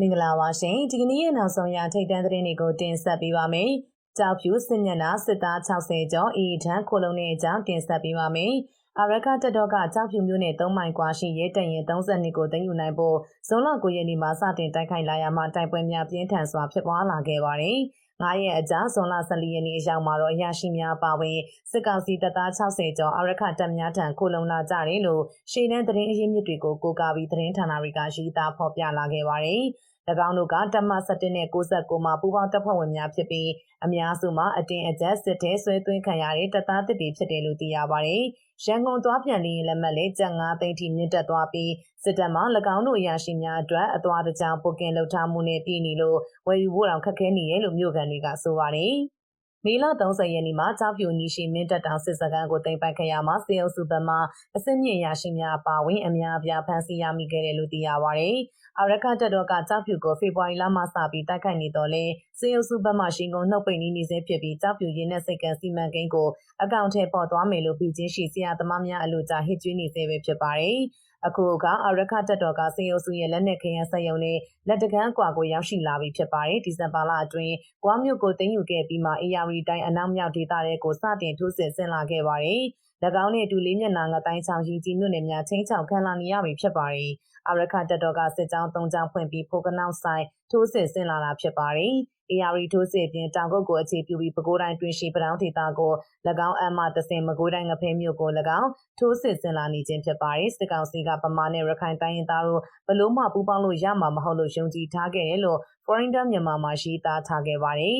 မင်္ဂလာပါရှင်ဒီကနေ့ရဲ့နောက်ဆုံးရထိတ်တန့်သတင်းတွေကိုတင်ဆက်ပေးပါမယ်။ကြောက်ဖြူစစ်မျက်နှာစစ်သား60ကျော်အီထန်ခိုလုံတဲ့အကြောင်းတင်ဆက်ပေးပါမယ်။အရကတက်တော့ကကြောက်ဖြူမျိုးနဲ့3မိုင်ကွာရှိရဲတရင်32ကိုတင်ယူနိုင်ဖို့ဇွန်လ9ရက်နေ့မှာစတင်တိုက်ခိုက်လာရမှတိုက်ပွဲများပြင်းထန်စွာဖြစ်ပွားလာခဲ့ပါတယ်။9ရက်အကြာဇွန်လ14ရက်နေ့အရောက်မှာတော့အရာရှိများပါဝင်စစ်ကောင်စီတပ်သား60ကျော်အရခတပ်များထံခိုလုံလာကြတယ်လို့ရှေ့တန်းသတင်းအရင်းမြစ်တွေကိုကိုးကားပြီးသတင်းဌာနတွေကရေးသားဖော်ပြလာခဲ့ပါတယ်။၎ င်းတို့ကတမ17နဲ့69မှာပူးပေါင်းတပ်ဖွဲ့ဝင်များဖြစ်ပြီးအများစုမှာအတင်းအကျပ်စစ်ထဲဆွဲသွင်းခံရတဲ့တပ်သားတစ်တွေဖြစ်တယ်လို့သိရပါတယ်။ရန်ကုန်သွားပြန်လင်းလက်မှတ်လေးကျပ်9သိန်းထိမြင့်တက်သွားပြီးစစ်တပ်မှ၎င်းတို့အရာရှိများအတွက်အသွားတကြောင်ပုတ်ကင်လှုပ်ထားမှုနဲ့ပြည်နေလို့ဝယ်ယူဖို့တောင်ခက်ခဲနေရလို့မြို့ကန်တွေကဆိုပါတယ်။ မေလ30ရက်နေ့မှာကြောက်ပြိုနီရှိမင်းတပ်တောင်စစ်စခန်းကိုတင်ပိုက်ခဲ့ရမှာစေအုပ်စုဘက်မှအစစ်မြင့်ရရှိများပါဝင်အများအပြားဖမ်းဆီးရမိခဲ့တယ်လို့သိရပါဗျ။အရခတက်တော့ကကြောက်ပြိုကိုဖေဖော်ဝါရီလမှစပြီးတိုက်ခိုက်နေတော့လဲစေအုပ်စုဘက်မှရှင်ကုန်နှုတ်ပိတ်နေစေဖြစ်ပြီးကြောက်ပြိုရင်းနဲ့စိတ်ကံစီမံကိန်းကိုအကောင့်ထဲပေါ်သွားမယ်လို့ပြည်ချင်းရှိဆရာသမားများအလို့ကြားဟစ်ကြွေးနေစေပဲဖြစ်ပါတယ်။ အခုကအရခတက်တော်ကစေယုံစုရဲ့လက်နက်ခရမ်းဆက်ယုံနဲ့လက်တကန်းကွာကိုရောက်ရှိလာပြီဖြစ်ပါတယ်ဒီဇင်ဘာလအတွင်းကွာမြို့ကိုတင်ယူခဲ့ပြီးမှ ARD တိုင်းအနောက်မြောက်ဒေသတွေကိုစတင်ထိုးစစ်ဆင်လာခဲ့ပါတယ်၎င်းနဲ့အတူလေးမျက်နှာငတိုင်းချောင်းရီကြီးမြို့နယ်များချင်းချောင်ခံလာနေရပြီဖြစ်ပါတယ်။အရခတက်တော်ကစစ်ကြောင်း၃ကြောင်းဖွင့်ပြီးဖိုကနောက်ဆိုင်ထိုးစစ်ဆင်လာတာဖြစ်ပါတယ်။ AR ထိုးစစ်ပြင်တောင်ကုတ်ကိုအခြေပြုပြီးပဲခူးတိုင်းတွင်ရှိပတောင်းဒေသကို၎င်းအမှတဆင်မကွေးတိုင်းငဖဲမြို့ကို၎င်းထိုးစစ်ဆင်လာနေခြင်းဖြစ်ပါတယ်စစ်ကောင်စီကပမာနဲ့ရခိုင်တိုင်းရင်းသားတို့ဘလို့မှပူးပေါင်းလို့ရမှာမဟုတ်လို့ယုံကြည်ထားခဲ့တယ်လို့ Foreign မြန်မာမှာရှိသားထားခဲ့ပါတယ်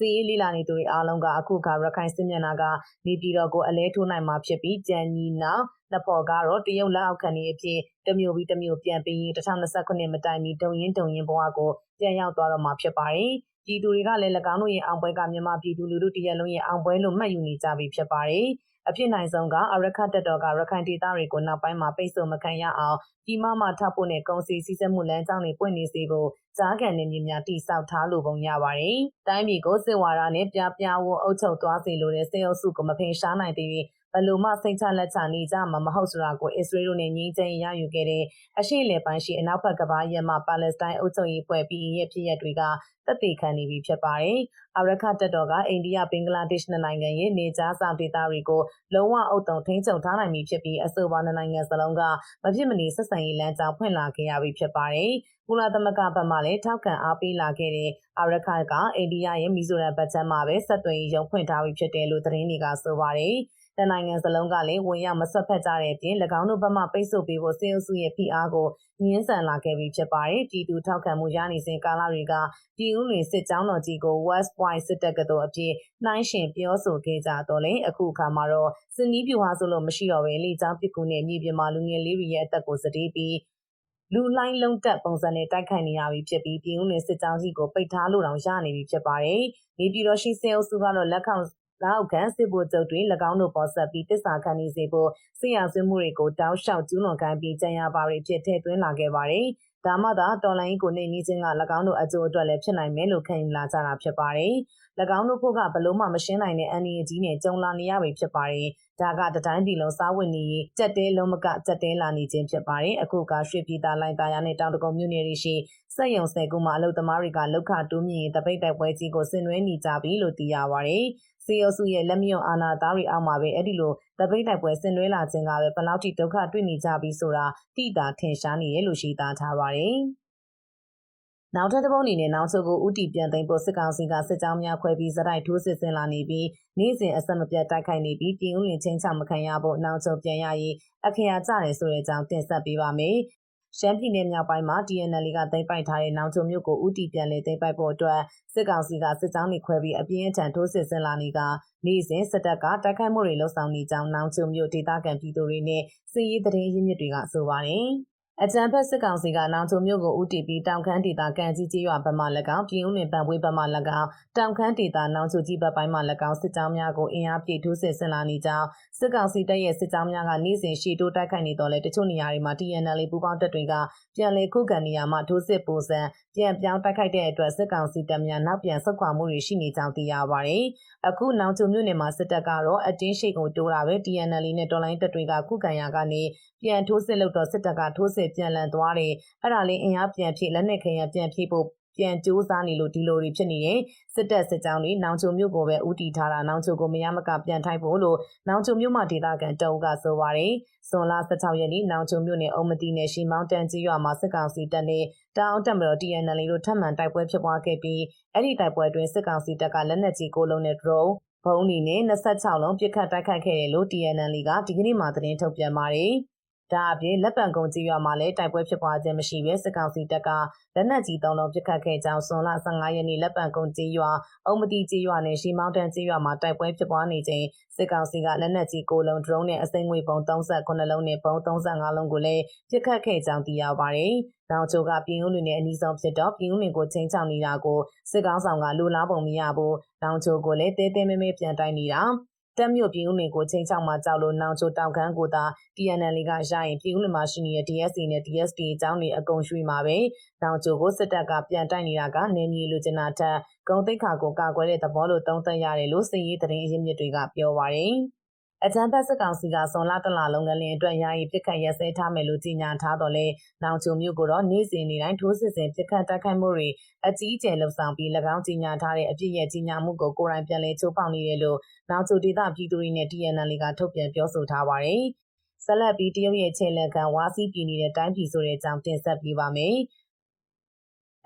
စီးလီလာနေသူတွေအားလုံးကအခုခါရခိုင်စစ်မျက်နှာကနေပြည်တော်ကိုအလဲထိုးနိုင်မှာဖြစ်ပြီးကြံညီနောက်နှစ်ဖော်ကတော့တရုတ်လက်အောက်ခံနေအဖြစ်တမျိုးပြီးတမျိုးပြန်ပြီး2029မတိုင်မီဒုံရင်ဒုံရင်ဘဝကိုပြန်ရောက်သွားတော့မှာဖြစ်ပါတယ်။ ပြည်သူတွေကလည်း၎င်းတို့ရဲ့အောင်ပွဲကမြန်မာပြည်သူလူထုတရက်လုံးရဲ့အောင်ပွဲလို့မှတ်ယူနေကြပြီဖြစ်ပါတယ်။အဖြစ်နိုင်ဆုံးကအရခတ်တက်တော်ကရခိုင်ဒေသတွေကိုနောက်ပိုင်းမှာပိတ်ဆို့မခံရအောင်ဒီမှမှထပ်ဖို့နဲ့ကုန်စည်စည်းစိမ်မှုလမ်းကြောင်းတွေပွင့်နေစေဖို့ကြားခံနေမြေများတိစောက်ထားလို့ပုံရပါတယ်။တိုင်းပြည်ကိုစစ်ဝါဒနဲ့ပြပြဝအုပ်ချုပ်သွားစေလိုတဲ့စေအုပ်စုကိုမဖင်ရှားနိုင်သေး ဘလို့မှစိတ်ချလက်ချနေကြမှာမဟုတ်ဆိုတာကိုအစ္စရေးတို့နဲ့ငြင်းချင်ရယူခဲ့တဲ့အရှိလေပိုင်းရှိအနောက်ဘက်ကဘာရဲမှာပါလက်စတိုင်းအုပ်ချုပ်ရေးဖွဲ့ပြီးရဲ့ဖြစ်ရပ်တွေကသက်သေခံနေပြီဖြစ်ပါတယ်။အာရခတက်တော်ကအိန္ဒိယဘင်္ဂလားဒေ့ရှ်နိုင်ငံရဲ့နေကြားဆောင်ဒေသတွေကိုလုံးဝအုပ်တုံထိန်းချုပ်ထားနိုင်ပြီဖြစ်ပြီးအဆိုပါနိုင်ငံစလုံးကမဖြစ်မနေဆက်ဆံရေးလမ်းကြောင်းဖွင့်လာခဲ့ရပြီဖြစ်ပါတယ်။ကုလသမဂ္ဂဘက်မှလည်းထောက်ခံအားပေးလာခဲ့တဲ့အာရခကအိန္ဒိယရဲ့မီဇိုရမ်ဘက်ချမ်းမှာပဲဆက်သွယ်ရေးရုံဖွင့်ထားပြီဖြစ်တယ်လို့သတင်းတွေကဆိုပါတယ်။ တနိုင်ငံစလုံးကလည်းဝင်ရောက်မဆက်ဖက်ကြတဲ့အပြင်၎င်းတို့ဘက်မှပိတ်ဆို့ပေးဖို့စေအုပ်စုရဲ့ဖိအားကိုညှင်းဆန်လာခဲ့ပြီးဖြစ်ပါတယ်။ပြည်သူထောက်ခံမှုရနေစဉ်ကာလတွေကပြည်ဦးလွင်စစ်ကြောင်းတော်ကြီးကို West Point စစ်တပ်ကတော်အဖြစ်နှိုင်းရှင်ပြောဆိုခဲ့ကြတော့လေအခုအခါမှာတော့စနီးပြူဟာဆိုလို့မရှိတော့ပဲလေကြောင်းပစ်ကူနဲ့မြေပြင်မှာလူငယ်လေးတွေရဲ့အသက်ကိုစတေးပြီးလူလိုင်းလုံးတက်ပုံစံနဲ့တိုက်ခိုက်နေရပြီဖြစ်ပြီးပြည်ဦးလွင်စစ်ကြောင်းကြီးကိုပိတ်ထားလို့တောင်ရနေပြီဖြစ်ပါတယ်။နေပြည်တော်ရှိစေအုပ်စုကတော့လက်ခံ လောက်ခံစစ်ဗိုလ်ချုပ်တွေ၎င်းတို့ပေါ်ဆက်ပြီးတစ္ဆာခံနေစေဖို့ဆရာဆွေးမှုတွေကိုတောက်လျှောက်ကျူးလွန်ခံပြီးကြံရပါတွေဖြစ်ထည့်သွင်းလာခဲ့ပါတယ်။ဒါမှသာတော်လိုင်းကိုနေနီးချင်းက၎င်းတို့အကျိုးအတွက်လည်းဖြစ်နိုင်မယ်လို့ခံယူလာကြတာဖြစ်ပါတယ်။၎င်းတို့ဖို့ကဘလို့မှမရှင်းနိုင်တဲ့အန်ဒီအကြီးနဲ့ကြုံလာနေရပြီဖြစ်ပါတယ်။ဒါကတတိုင်းပြည်လုံးစားဝတ်နေရေးကြက်တဲလုံးမကကြက်တဲလာနေခြင်းဖြစ်ပါတယ်။အခုကရွှေပြည်သားလိုင်းသားရနဲ့တောင်တကုံမြို့နယ်တွေရှိစက်ရုံဆယ်ခုမှာအလုပ်သမားတွေကလောက်ခတိုးမြင့်ရေးတပိတ်တိုက်ပွဲကြီးကိုဆင်နွှဲနေကြပြီလို့သိရပါတယ်။စီအုပ်စုရဲ့လက်မြုံအာဏာသားတွေအောက်မှာပဲအဲ့ဒီလိုတပိတ်တိုက်ပွဲဆင်နွှဲလာခြင်းကပဲဘလောက်ထိဒုက္ခတွေ့နေကြပြီဆိုတာတိတာထင်ရှားနေရလို့ရှိသားထားပါတယ်။နောက်ထပ်တစ်ပုတ်အနေနဲ့နောက်ချုပ်ကိုဥတီပြန်သိမ်းဖို့စစ်ကောင်စီကစစ်ကြောင်းများခွဲပြီးစတိုက်ထိုးစစ်ဆင်လာနေပြီးနေ့စဉ်အဆက်မပြတ်တိုက်ခိုက်နေပြီးပြည်ဦးလင်ချင်းချမခံရဖို့နောက်ချုပ်ပြန်ရရေးအခရာကြတယ်ဆိုတဲ့အကြောင်းတင်ဆက်ပေးပါမယ်ရှမ်းပြည်နယ်မြောက်ပိုင်းမှာ TNL ကသိမ်းပိုက်ထားတဲ့နောင်ချုံမြို့ကိုဥတီပြန်လည်သိမ်းပိုက်ဖို့အတွက်စစ်ကောင်စီကစစ်ကြောင်းတွေခွဲပြီးအပြင်းအထန်ထိုးစစ်ဆင်လာနေကနေ့စဉ်စစ်တပ်ကတိုက်ခိုက်မှုတွေလှုံ့ဆော်နေကြောင်းနောင်ချုံမြို့ဒေသခံပြည်သူတွေနဲ့စစ်ရေးသတင်းရင်းမြစ်တွေကဆိုပါတယ်။ အကြံဖက်စစ်ကောင်စီကနောင်ချုံမြို့ကိုဥတီပြီးတောင်ခမ်းဒေသကန်ကြီးကြီးရွာဘက်မှ၎င်းပြည်ဦးလွင်ပံပွေးဘက်မှ၎င်းတောင်ခမ်းဒေသနောင်ချုံကြီးဘက်ပိုင်းမှ၎င်းစစ်ကြောင်းများကိုအင်အားပြည့်ထိုးစစ်ဆင်လာနေကြောင်းစစ်ကောင်စီတပ်ရဲ့စစ်ကြောင်းများကနေ့စဉ်ရှေ့တိုးတိုက်ခိုက်နေတော့လဲတချို့နေရာတွေမှာ TNL ပူးပေါင်းတပ်တွေကပြန်လည်ခုခံနေရမှထိုးစစ်ပုံစံပြန်ပြောင်းတိုက်ခိုက်တဲ့အတွက်စစ်ကောင်စီတပ်များနောက်ပြန်ဆုတ်ခွာမှုတွေရှိနေကြောင်းသိရပါတယ်။အခုနောင်ချုံမြို့နယ်မှာစစ်တပ်ကတော့အတင်းရှိကိုတိုးတာပဲ TNL နဲ့တော်လိုင်းတပ်တွေကခုခံရာကနေပြန်ထိုးစစ်လုပ်တော့စစ်တပ်ကထိုးစစ်ပြန်လည်သွားတယ်အဲ့ဒါလေးအင်အားပြန်ဖြည့်လက်နက်ခဲယံပြန်ဖြည့်ဖို့ပြန်စူးစမ်းနေလို့ဒီလိုတွေဖြစ်နေရင်စစ်တပ်စစ်ကြောင်းတွေနောင်ချိုမြို့ကိုပဲဥတီထားတာနောင်ချိုကိုမရမကပြန်ထိုက်ဖို့လို့နောင်ချိုမြို့မှာဒေသခံတအုပ်ကဆိုပါတယ်။ဇွန်လ16ရက်နေ့နောင်ချိုမြို့နယ်အုံမတီနယ်ရှိမောင်တန်ကြီးရွာမှာစစ်ကောင်စီတပ်နဲ့တောင်တက်မတော် TNL တို့ထပ်မံတိုက်ပွဲဖြစ်ပွားခဲ့ပြီးအဲ့ဒီတိုက်ပွဲအတွင်းစစ်ကောင်စီတပ်ကလက်နက်ကြီးကိုလုံးနဲ့ drone ဘုံအနေနဲ့26လုံးပြစ်ခတ်တိုက်ခိုက်ခဲ့တယ်လို့ TNL ကဒီကနေ့မှသတင်းထုတ်ပြန်ပါတယ်။ ဒါအပြင်လက်ပံကုန်းကြီးရွာမှာလည်းတိုက်ပွဲဖြစ်ပွားခြင်းမရှိဘဲစစ်ကောင်စီတပ်ကလက်နက်ကြီးသုံးလုံးပစ်ခတ်ခဲ့ကြောင်းဇွန်လ15ရက်နေ့လက်ပံကုန်းကြီးရွာအုံမတီကြီးရွာနဲ့ရှီမောင်တန်ကြီးရွာမှာတိုက်ပွဲဖြစ်ပွားနေချိန်စစ်ကောင်စီကလက်နက်ကြီး9လုံး drone နဲ့အစိမ်းငွေပုံ38လုံးနဲ့ပုံ35လုံးကိုလည်းပစ်ခတ်ခဲ့ကြောင်းသိရပါတယ်။တောင်ချိုကပြည်ဦးလွင်နဲ့အနီးဆုံးဖြစ်တော့ပြည်ဦးလွင်ကိုချင်းချောင်နေတာကိုစစ်ကောင်ဆောင်ကလူလားပုံမရဘူး။တောင်ချိုကိုလည်းတဲတဲမဲမဲပြန်တိုက်နေတာ။ တက်မြို့ပြည်ဦးလင်ကိုချိန်ချောက်မှကြောက်လို့နောင်ချိုတောင်ခမ်းကိုသာ TNL ကရရင်ပြည်ဦးလင်မှာရှိနေတဲ့ DSC နဲ့ DSD အကြောင်းတွေအကုန်ရွှေ့မှာပဲနောင်ချိုကိုစစ်တပ်ကပြန်တိုက်နေတာကနေမြေလူကျင်နာထက်ဂုံတိတ်ခါကိုကာကွယ်တဲ့သဘောလို့သုံးသပ်ရတယ်လို့စစ်ရေးသတင်းအရင်းမြစ်တွေကပြောပါရယ် အကြံဖက်စစ်ကောင်စီကစွန်လာတလလုံးကလင်အတွက်ယာယီပြစ်ခတ်ရက်စဲထားမယ်လို့ကြေညာထားတော့လေနောင်ချုံမြို့ကိုတော့နေ့စဉ်နေ့တိုင်းထိုးစစ်ဆင်ပြစ်ခတ်တိုက်ခိုက်မှုတွေအကြီးအကျယ်လှုပ်ဆောင်ပြီး၎င်းကြေညာထားတဲ့အပြစ်ရဲ့ကြေညာမှုကိုကိုယ်တိုင်ပြန်လည်ချိုးဖောက်နေတယ်လို့နောင်ချုံဒေသပြည်သူတွေနဲ့ TNL ကထုတ်ပြန်ပြောဆိုထားပါတယ်ဆက်လက်ပြီးတရုတ်ရဲ့ခြေလက်ခံဝါစီးပြည်နေတဲ့တိုင်းပြည်ဆိုတဲ့အကြောင်းတင်ဆက်ပေးပါမယ်။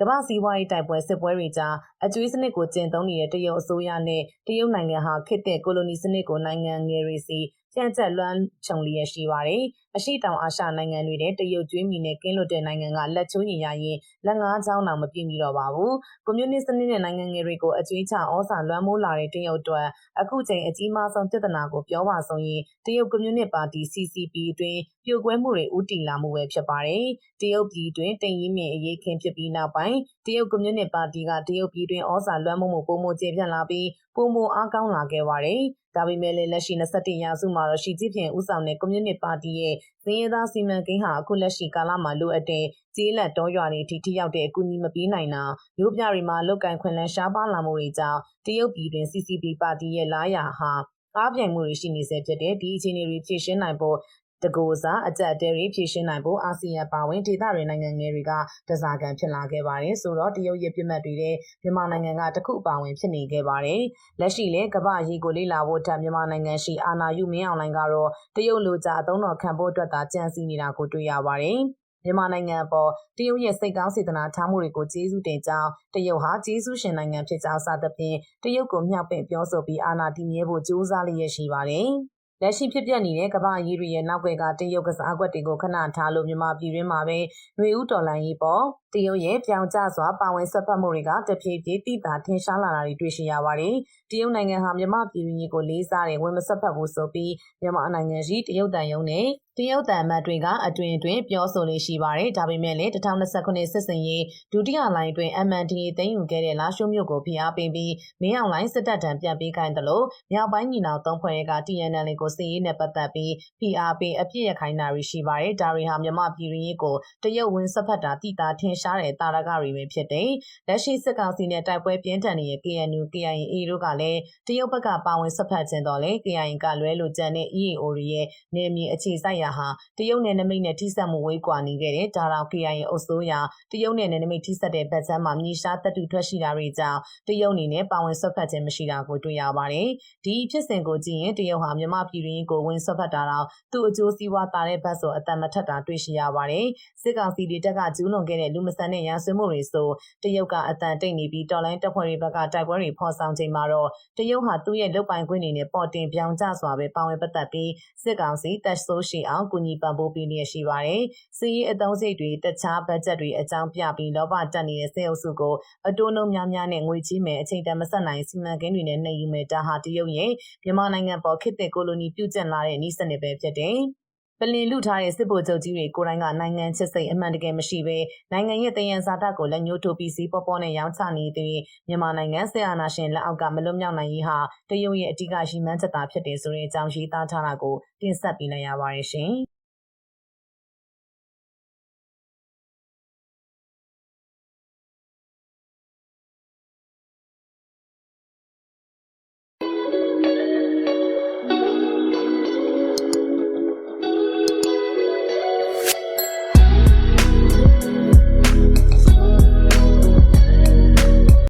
ကမ္ဘာစီးပွားရေးတိုက်ပွဲစစ်ပွဲတွေကြား အကျွေးစနစ်ကိုကျင့်သုံးနေတဲ့တရုတ်အစိုးရနဲ့တရုတ်နိုင်ငံဟာခေတ်သစ်ကိုလိုနီစနစ်ကိုနိုင်ငံငယ်တွေစီပြန့်ကျက်လွှမ်းခြုံလျက်ရှိပါတယ်။အရှိတောင်အာရှနိုင်ငံတွေတဲ့တရုတ်ကျွေးမီနဲ့ကင်းလွတ်တဲ့နိုင်ငံကလက်ချိုးရင်ရရင်လက်ငါးချောင်းတောင်မပြည့်မီတော့ပါဘူး။ကွန်မြူနစ်စနစ်နဲ့နိုင်ငံငယ်တွေကိုအကျွေးချဩဇာလွှမ်းမိုးလာတဲ့တရုတ်အတွက်အခုချိန်အကြီးမားဆုံးပြဿနာကိုပြောပါဆိုရင်တရုတ်ကွန်မြူနစ်ပါတီ CCP အတွင်းပြိုကွဲမှုတွေဥတီလာမှုပဲဖြစ်ပါတယ်။တရုတ်ပြည်တွင်တင်ရင်မြင့်အရေးခင်းဖြစ်ပြီးနောက်ပိုင်းတရုတ်ကွန်မြူနစ်ပါတီကတရုတ်ပြည်တွင်ဩဇာလွှမ်းမိုးမှုပုံမကျေပြန့်လာပြီးပုံမအားကောင်းလာခဲ့ပါတယ်။ဒါပေမဲ့လည်းလက်ရှိ21ရာစုမှာတော့ရှီကျင်းဖျင်ဦးဆောင်တဲ့ကွန်မြူနစ်ပါတီရဲ့ဇင်းရဲသားစီမံကိန်းဟာအခုလက်ရှိကာလမှာလိုအပ်တဲ့ကျေးလက်တောရွာတွေထိထိရောက်တဲ့အကူအညီမပေးနိုင်တာမြို့ပြတွေမှာလုတ်ကန်ခွင်လန်းရှားပါလာမှုတွေကြောင့်တရုတ်ပြည်တွင် CCP ပါတီရဲ့လာရဟာကားပြိုင်မှုတွေရှိနေစေဖြစ်တဲ့ဒီအခြေအနေတွေဖြည့်ရှင်းနိုင်ဖို့ တကူစားအကြက်တဲတွေဖြည့်ရှင်းနိုင်ဖို့အာဆီယံပါဝင်ဒေသတွေနိုင်ငံငယ်တွေကတစားကန်ဖြစ်လာခဲ့ပါတယ်ဆိုတော့တရုတ်ရဲ့ပြစ်မှတ်တွေတဲ့မြန်မာနိုင်ငံကတခုပါဝင်ဖြစ်နေခဲ့ပါတယ်လက်ရှိလေကမ္ဘာရေးကိုလေ့လာဖို့ထပ်မြန်မာနိုင်ငံရှိအာဏာယူမင်းအောင်လိုင်းကတော့တရုတ်လူကြအသုံးတော်ခံဖို့အတွက်သာကြံစည်နေတာကိုတွေ့ရပါတယ်မြန်မာနိုင်ငံအပေါ်တရုတ်ရဲ့စိတ်ကောင်းစေတနာထားမှုတွေကိုကျေးဇူးတင်ကြောင်းတရုတ်ဟာကျေးဇူးရှင်နိုင်ငံဖြစ်ကြောင်းစသဖြင့်တရုတ်ကိုမြှောက်ပင့်ပြောဆိုပြီးအာဏာတည်မြဲဖို့ကြိုးစားလျက်ရှိပါတယ်။ လက်ရှိဖြစ်ပျက်နေတဲ့ကမ္ဘာအရေးတွေရဲ့နောက်ွယ်ကတရုတ်ကစားကွက်တွေကိုခဏထားလို့မြန်မာပြည်တွင်းမှာပဲຫນွေဦးတော်လိုင်းရေးပေါ်တရုတ်ရဲ့ပြောင်ကျစွာပါဝင်ဆက်ဖက်မှုတွေကတဖြည်းဖြည်းတိတာထင်ရှားလာတာတွေတွေ့ရှိရပါတယ်။တရုတ်နိုင်ငံဟာမြန်မာပြည်တွင်းရေးကိုလေးစားတယ်ဝင်မဆက်ဖက်ဘူးဆိုပြီးမြန်မာနိုင်ငံရှိတရုတ်တန်ယုံနဲ့ တရုတ်တန်အမတ်တွေကအတွင်အတွင်ပြောဆိုလေးရှိပါတယ်။ဒါပေမဲ့လည်း2029စစ်စင်ရေးဒုတိယလိုင်းအတွင်း MNDA သိမ်းယူခဲ့တဲ့လာရှိုးမြို့ကိုဖိအားပေးပြီးမင်းအောင်လိုင်းစစ်တပ်တံပြန်ပေးခိုင်းတယ်လို့မြောက်ပိုင်းညီနောင်သုံးဖွဲ့က TNL ကိုစီးရေးနဲ့ပတ်သက်ပြီးဖိအားပေးအပြစ်ရခိုင်းတာတွေရှိပါတယ်။ဒါတွေဟာမြန်မာပြည်တွင်းရေးကိုတရုတ်ဝင်ဆက်ဖက်တာတိတာထင်ရှားတဲ့တာရကတွေပဲဖြစ်တယ်။လက်ရှိစစ်ကောင်စီနဲ့တိုက်ပွဲပြင်းထန်နေတဲ့ KNU KIA တို့ကလည်းတရုတ်ဘက်ကပါဝင်ဆက်ဖက်ခြင်းတော့လေ KIA ကလွဲလို့ကြံတဲ့ EAO တွေရဲ့နေမြေအခြေစိုက်ရာဟာတရုတ်နယ်နိမိတ်နဲ့ထိစပ်မှုဝေးကွာနေခဲ့တဲ့ဒါတော် KIA အုပ်စိုးရာတရုတ်နယ်နိမိတ်ထိစပ်တဲ့ဗတ်စမ်းမှာမြေရှားတပ်တူထွက်ရှိတာတွေကြောင့်တရုတ်အနေနဲ့ပါဝင်ဆက်ဖက်ခြင်းမရှိတာကိုတွေ့ရပါတယ်။ဒီဖြစ်စဉ်ကိုကြည့်ရင်တရုတ်ဟာမြန်မာပြည်တွင်းကိုဝင်ဆက်ဖက်တာတော့သူ့အကျိုးစီးပွားတာတဲ့ဘတ်ဆိုအတန်မထက်တာတွေ့ရှိရပါတယ်။စစ်ကောင်စီတွေတက်ကကျူးလွန်ခဲ့တဲ့လူမဆန်တဲ့ရန်ဆွေးမှုတွေဆိုတရုတ်ကအတန်တိတ်နေပြီးတော်လိုင်းတပ်ဖွဲ့တွေဘက်ကတိုက်ပွဲတွေဖော်ဆောင်ချိန်မှာတော့တရုတ်ဟာသူ့ရဲ့လုပ်ပိုင်ခွင့်တွေနဲ့ပေါ်တင်ပြောင်းကျစွာပဲပါဝင်ပတ်သက်ပြီးစစ်ကောင်စီတပ်ဆိုးရှိအောင်ကူညီပံ့ပိုးပေးနေရှိပါတယ်။စီးရေးအသုံးစိတ်တွေတခြားဘတ်ဂျက်တွေအကြောင်းပြပြီးလောဘတက်နေတဲ့စေအုပ်စုကိုအတိုးနှုံများများနဲ့ငွေကြီးမယ်အချိန်တန်မဆက်နိုင်စီမံကိန်းတွေနဲ့နှိမ်ယူမယ်ဒါဟာတရုတ်ရဲ့မြန်မာနိုင်ငံပေါ်ခေတ်သစ်ကိုလိုနီပြုကျင့်လာတဲ့ဤစနစ်ပဲဖြစ်တယ်။ ပလင်လူထားတဲ့စစ်ဗိုလ်ချုပ်ကြီးတွေကိုယ်တိုင်ကနိုင်ငံချစ်စိတ်အမှန်တကယ်မရှိဘဲနိုင်ငံရဲ့တယံဇာတကိုလက်ညှိုးထိုးပြီးစီးပေါ်ပေါ်နဲ့ရောင်းချနေတဲ့မြန်မာနိုင်ငံဆရာနာရှင်လက်အောက်ကမလွတ်မြောက်နိုင်ရေးဟာတရုတ်ရဲ့အဓိကရှိမှန်းချက်သာဖြစ်တယ်ဆိုတဲ့အကြောင်းရေးသားထားတာကိုတင်ဆက်ပေးလိုက်ရပါတယ်ရှင်။